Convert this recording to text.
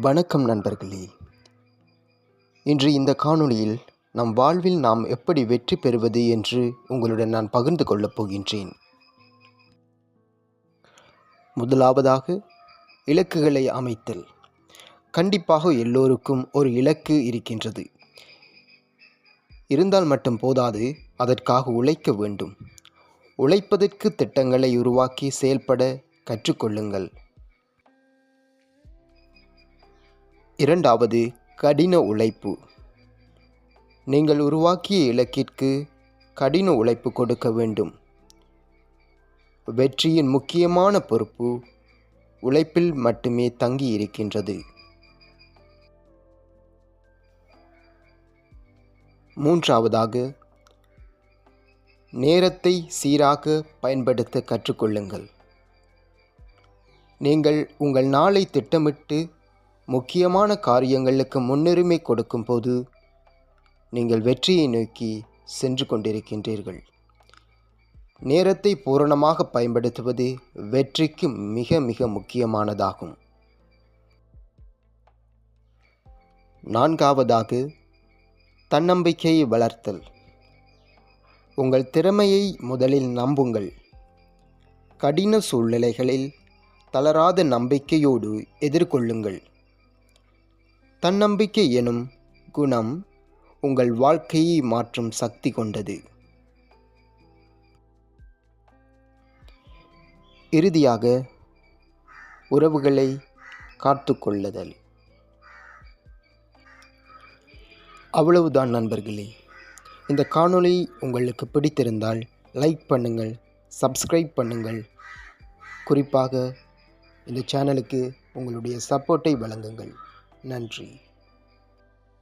வணக்கம் நண்பர்களே. இன்று இந்த காணொளியில் நம் வாழ்வில் நாம் எப்படி வெற்றி பெறுவது என்று உங்களுடன் நான் பகிர்ந்து கொள்ளப் போகின்றேன். முதலாவதாக இலக்குகளை அமைத்தல். கண்டிப்பாக எல்லோருக்கும் ஒரு இலக்கு இருக்கின்றது. இருந்தால் மட்டும் போதாது அதற்காக உழைக்க வேண்டும். உழைப்பதற்கு திட்டங்களை உருவாக்கி செயல்பட கற்றுக்கொள்ளுங்கள். இரண்டாவது கடின உழைப்பு. நீங்கள் உருவாக்கிய இலக்கிற்கு கடின உழைப்பு கொடுக்க வேண்டும். வெற்றியின் முக்கியமான பொறுப்பு உழைப்பில் மட்டுமே தங்கி இருக்கின்றது. மூன்றாவதாக நேரத்தை சீராக பயன்படுத்த கற்றுக்கொள்ளுங்கள். நீங்கள் உங்கள் நாளை திட்டமிட்டு முக்கியமான காரியங்களுக்கு முன்னுரிமை கொடுக்கும்போது நீங்கள் வெற்றியை நோக்கி சென்று கொண்டிருக்கின்றீர்கள். நேரத்தை பூரணமாக பயன்படுத்துவது வெற்றிக்கு மிக மிக முக்கியமானதாகும். நான்காவதாக தன்னம்பிக்கையை வளர்த்தல். உங்கள் திறமையை முதலில் நம்புங்கள். கடின சூழ்நிலைகளில் தளராத நம்பிக்கையோடு எதிர்கொள்ளுங்கள். தன்னம்பிக்கை எனும் குணம் உங்கள் வாழ்க்கையை மாற்றும் சக்தி கொண்டது. இறுதியாக உறவுகளை காத்துக்கொள்ளுதல். அவ்வளவுதான் நண்பர்களே. இந்த காணொளி உங்களுக்கு பிடித்திருந்தால் லைக் பண்ணுங்கள் சப்ஸ்கிரைப் பண்ணுங்கள். குறிப்பாக இந்த சேனலுக்கு உங்களுடைய சப்போர்ட்டை வழங்குங்கள். நன்றி